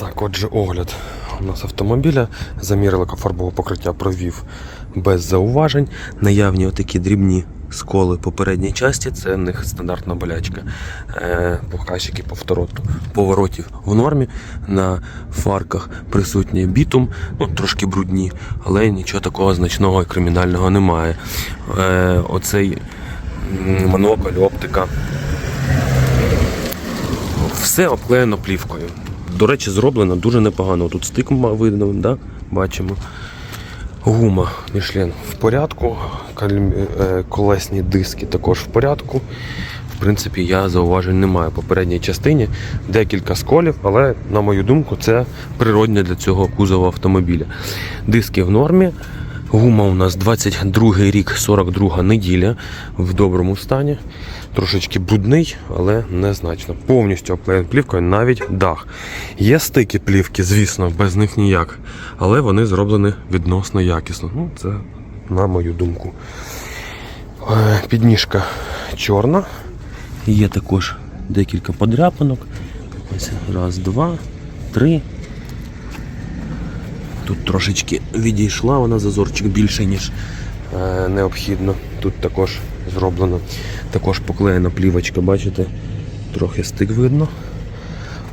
Так, отже, огляд у нас автомобіля. Замірили фарбове покриття, провів без зауважень. Наявні отакі дрібні сколи по передній часті, це в них стандартна болячка. Е, показчики повтороту поворотів в нормі. На фарках присутній бітум, ну, трошки брудні, але нічого такого значного і кримінального немає. Е, оцей монокль, оптика все обклеєно плівкою. До речі, зроблено дуже непогано. Тут стик видно, да? бачимо. Гума Мішлен в порядку, е, колесні диски також в порядку. В принципі, я зауважень не маю. По передній частині декілька сколів, але, на мою думку, це природне для цього кузова автомобіля. Диски в нормі. Гума у нас 22 рік, 42 неділя в доброму стані. Трошечки брудний, але незначно. Повністю обклеєн плівкою, навіть дах. Є стики плівки, звісно, без них ніяк. Але вони зроблені відносно якісно. Ну, це на мою думку. Е, Підніжка чорна. Є також декілька подряпинок. Ось раз, два, три. Тут трошечки відійшла вона зазорчик більше, ніж е, необхідно. Тут також зроблено. Також поклеєна плівочка, бачите, трохи стик видно.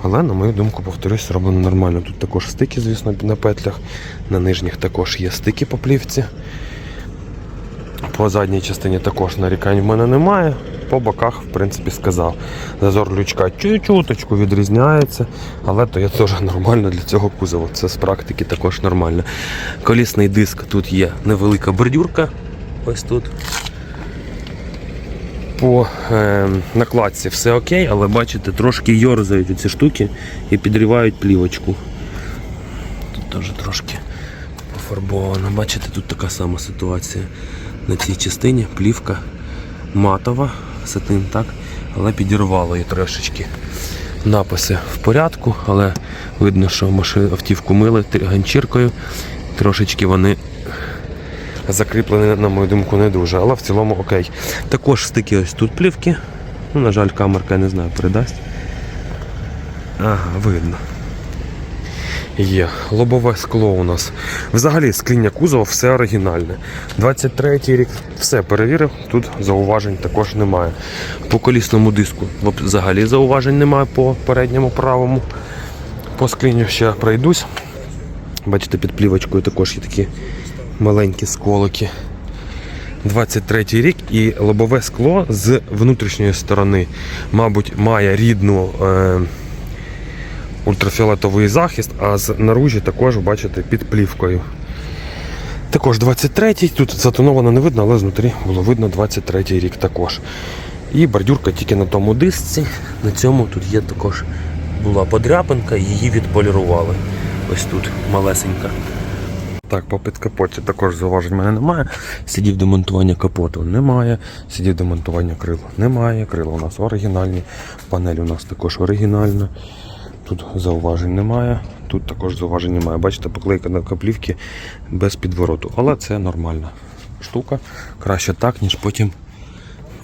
Але, на мою думку, повторюсь, зроблено нормально. Тут також стики, звісно, на петлях. На нижніх також є стики по плівці. По задній частині також нарікань в мене немає. По боках, в принципі, сказав. Зазор лючка чуть-чуточку відрізняється, але то є теж нормально для цього кузова. Це з практики також нормально. Колісний диск тут є невелика бордюрка. Ось тут. По е, накладці все окей, але бачите, трошки йорзають ці штуки і підрівають плівочку. Тут теж трошки пофарбовано. Бачите, тут така сама ситуація. На цій частині плівка матова, сатин так, але підірвало її трошечки. Написи в порядку, але видно, що автівку мили ганчіркою. Трошечки вони закріплені, на мою думку, не дуже, але в цілому окей. Також стики ось тут плівки. Ну, на жаль, камерка не знаю, передасть. Ага, видно. Є. Лобове скло у нас. Взагалі скління кузова все оригінальне. 23-й рік все перевірив, тут зауважень також немає. По колісному диску взагалі зауважень немає по передньому правому. По склінню ще пройдусь. Бачите, під плівочкою також є такі маленькі сколики. 23 рік і лобове скло з внутрішньої сторони, мабуть, має рідну. Е- ультрафіолетовий захист, а з наружі також бачите під плівкою. Також 23-й, тут затоновано не видно, але знутрі було видно 23-й рік також. І бордюрка тільки на тому дисці. На цьому тут є також була подряпинка, її відполірували. Ось тут малесенька. Так, по підкапоті також зауважень мене немає. Сидів демонтування капоту немає. Сидів демонтування крил немає. Крила у нас оригінальні. Панель у нас також оригінальна. Тут зауважень немає. Тут також зауважень немає. Бачите, поклейка на каплівки без підвороту. Але це нормальна штука. Краще так, ніж потім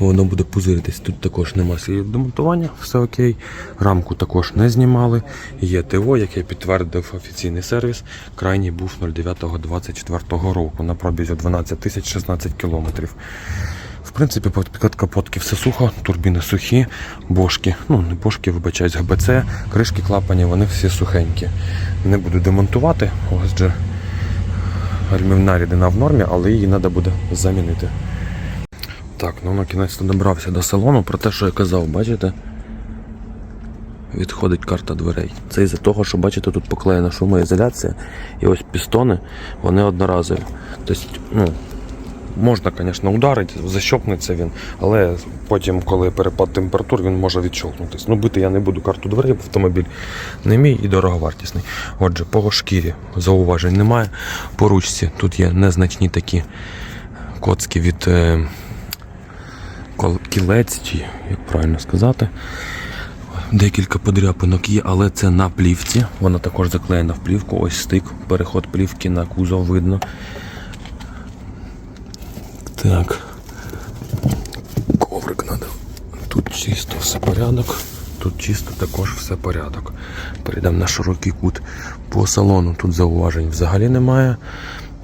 воно буде пузиритись. Тут також нема слідів демонтування, все окей. Рамку також не знімали. Є ТО, яке підтвердив офіційний сервіс. Крайній був 09.24 року на пробізі 12 тисяч 16 кілометрів. В принципі, під капотки все сухо, турбіни сухі, бошки, ну не бошки, вибачаюсь, ГБЦ, кришки клапані, вони всі сухенькі. Не буду демонтувати, ось гальмівна рідина в нормі, але її треба буде замінити. Так, ну на кінець добрався до салону, про те, що я казав, бачите? Відходить карта дверей. Це із-за того, що бачите, тут поклеєна шумоізоляція, і ось пістони, вони одноразові. Тобто, ну, Можна, звісно, ударити, защопнеться він, але потім, коли перепад температур, він може відщолкнутися. Ну, бити я не буду карту дверей, бо автомобіль не мій і дороговартісний. Отже, по шкірі зауважень немає. По ручці тут є незначні такі коцки від е, кілець, чи як правильно сказати. Декілька подряпинок є, але це на плівці. Вона також заклеєна в плівку. Ось стик, переход плівки на кузов видно. Так. Коврик надо. Тут чисто все порядок. Тут чисто також все порядок. Перейдемо на широкий кут. По салону тут зауважень взагалі немає.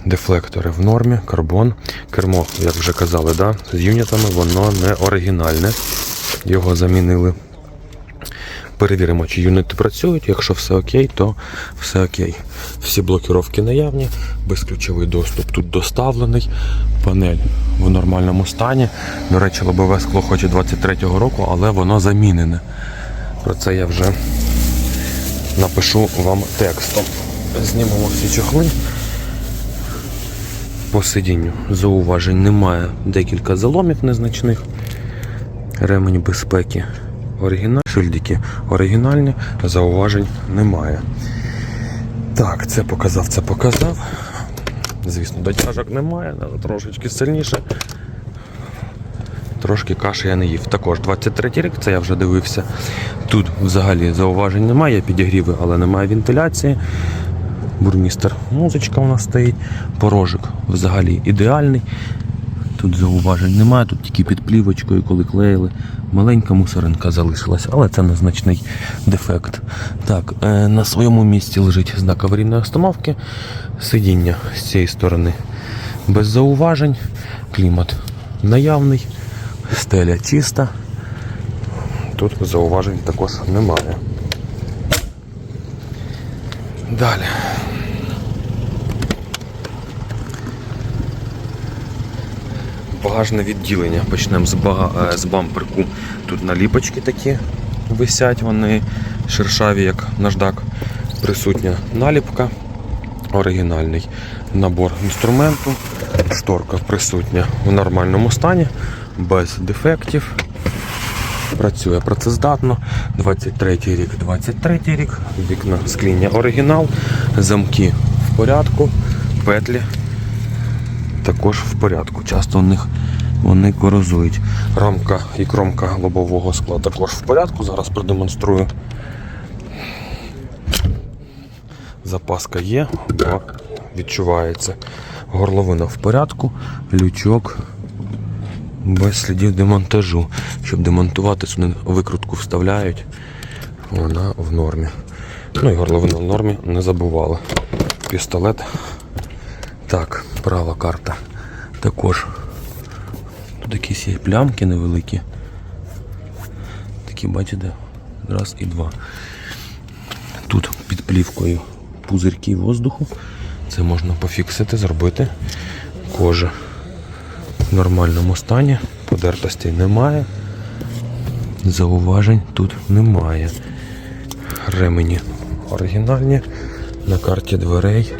Дефлектори в нормі, карбон. Кермо, як вже казали, да? з юнітами воно не оригінальне. Його замінили. Перевіримо, чи юніти працюють. Якщо все окей, то все окей. Всі блокіровки наявні, безключовий доступ тут доставлений. Панель в нормальному стані. До речі, лобове скло хоч і 23-го року, але воно замінене. Про це я вже напишу вам текстом. Знімемо всі чохли. По сидінню зауважень немає. Декілька заломів незначних. Ремень безпеки оригінальні. Шильдики оригінальні, зауважень немає. Так, це показав, це показав. Звісно, дотяжок немає, але трошечки сильніше. Трошки каші я не їв. Також 23 рік, це я вже дивився. Тут взагалі зауважень немає, підігріви, але немає вентиляції. Бурмістер музичка у нас стоїть. Порожик взагалі ідеальний. Тут зауважень немає, тут тільки під плівочкою, коли клеїли. Маленька мусоринка залишилась, але це незначний дефект. Так, е, на своєму місці лежить знак аварійної остановки. Сидіння з цієї сторони без зауважень. Клімат наявний, стеля чиста. Тут зауважень також немає. Далі. Багажне відділення. Почнемо з, бага... е, з бамперку. Тут наліпочки такі висять, вони шершаві, як наждак. Присутня наліпка. Оригінальний набор інструменту. Шторка присутня в нормальному стані, без дефектів. Працює працездатно. 23 рік, 23 рік. Вікна скління оригінал. Замки в порядку. Петлі також в порядку. Часто у них вони корозують. Рамка і кромка лобового скла також в порядку. Зараз продемонструю. Запаска є, бо відчувається. Горловина в порядку, лючок без слідів демонтажу. Щоб демонтувати, сюди викрутку вставляють. Вона в нормі. Ну і горловина в нормі не забували. Пістолет так, права карта. Також тут якісь є плямки невеликі. Такі, бачите, раз і два. Тут під плівкою пузирки воздуху. Це можна пофіксити, зробити. Кожа в нормальному стані, подертостей немає. Зауважень тут немає. Ремені оригінальні. На карті дверей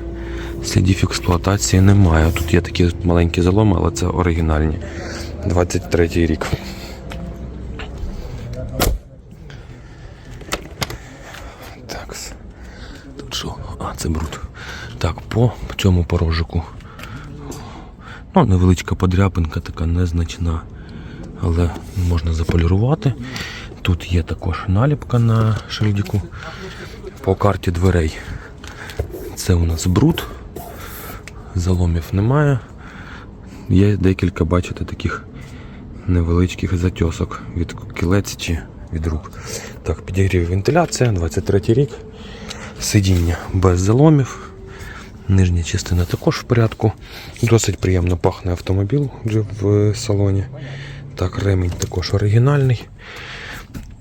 слідів експлуатації немає. Тут є такі маленькі заломи, але це оригінальні. 23 рік. Так. Тут що? А, це бруд. Так, по цьому порожику. Ну, невеличка подряпинка, така незначна. Але можна заполірувати. Тут є також наліпка на шильдику. По карті дверей. Це у нас бруд. Заломів немає. Є декілька, бачите, таких невеличких затьосок від кілець чи від рук. Так, підігрів вентиляція, 23 рік. Сидіння без заломів. Нижня частина також в порядку. Досить приємно пахне автомобіль в салоні. Так, ремінь також оригінальний.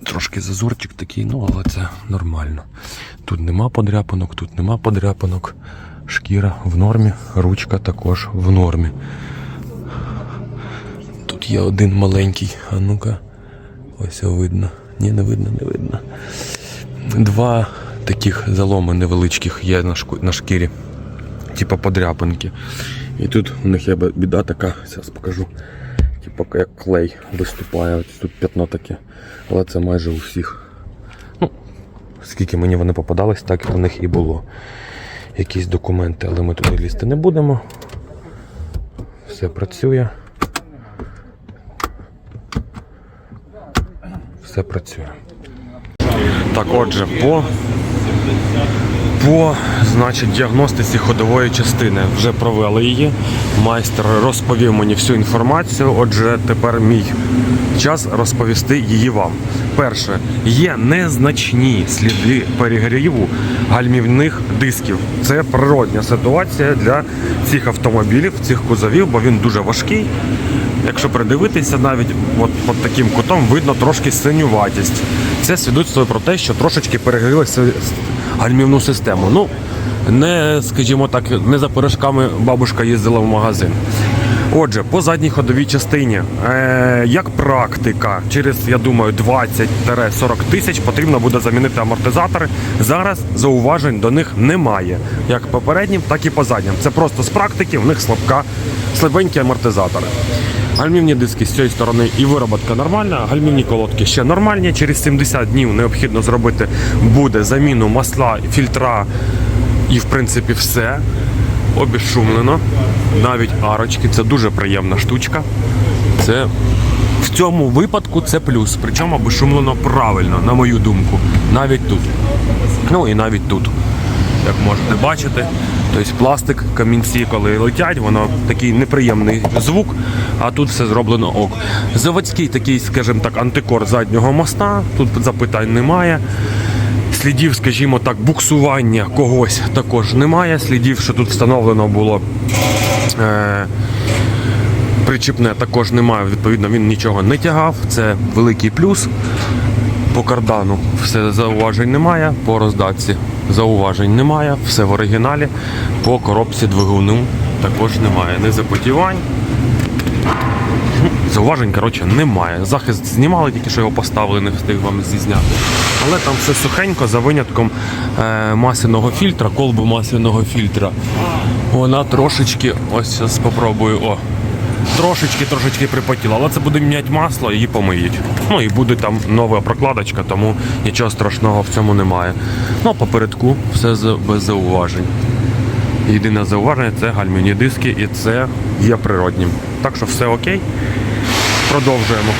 Трошки зазорчик такий, ну але це нормально. Тут нема подряпанок, тут нема подряпанок. Шкіра в нормі, ручка також в нормі. Тут є один маленький, а ну-ка, ось видно. Ні, не видно, не видно. Два таких заломи невеличких є на, на шкірі, типа подряпинки. І тут у них є біда така, зараз покажу. Типа як клей виступає, ось тут п'ятно таке. Але це майже у всіх. Ну, скільки мені вони попадались, так у них і було. Якісь документи, але ми туди лізти не будемо. Все працює. Все працює. Так, отже, по, по значить, діагностиці ходової частини вже провели її. Майстер розповів мені всю інформацію. Отже, тепер мій час розповісти її вам. Перше, є незначні сліди перегріву гальмівних дисків. Це природня ситуація для цих автомобілів, цих кузовів, бо він дуже важкий. Якщо придивитися, навіть от під таким кутом видно трошки синюватість. Це свідоцтво про те, що трошечки перегріли с- гальмівну систему. Ну, не, скажімо так, не за пирожками бабушка їздила в магазин. Отже, по задній ходовій частині, е, як практика, через, я думаю, 20-40 тисяч потрібно буде замінити амортизатори. Зараз зауважень до них немає. Як попереднім, так і по заднім. Це просто з практики, в них слабка, слабенькі амортизатори. Гальмівні диски з цієї сторони і вироботка нормальна, гальмівні колодки ще нормальні. Через 70 днів необхідно зробити буде заміну масла, фільтра і в принципі все. Обезшумлено. Навіть арочки, це дуже приємна штучка. Це в цьому випадку це плюс. Причому обезшумлено правильно, на мою думку. Навіть тут. Ну і навіть тут. Як можете бачити, тобто пластик, камінці, коли летять, воно такий неприємний звук, а тут все зроблено ок. Заводський такий, скажімо так, антикор заднього моста, тут запитань немає. Слідів, скажімо так, буксування когось також немає. Слідів, що тут встановлено було е, причіпне, також немає. Відповідно, він нічого не тягав. Це великий плюс. По кардану все зауважень немає, по роздатці зауважень немає, все в оригіналі. По коробці двигуну також немає. Не запотівань. Зауважень, коротше, немає. Захист знімали, тільки що його поставили, не встиг вам зізняти. Але там все сухенько за винятком е, масляного фільтра, колби масляного фільтра. Вона трошечки, ось зараз спробую. О, трошечки, трошечки припотіла, але це буде міняти масло, її помиють. Ну і буде там нова прокладочка, тому нічого страшного в цьому немає. Ну, попередку все без зауважень. Єдине зауваження це гальмівні диски, і це є природнім. Так що все окей. Продовжуємо.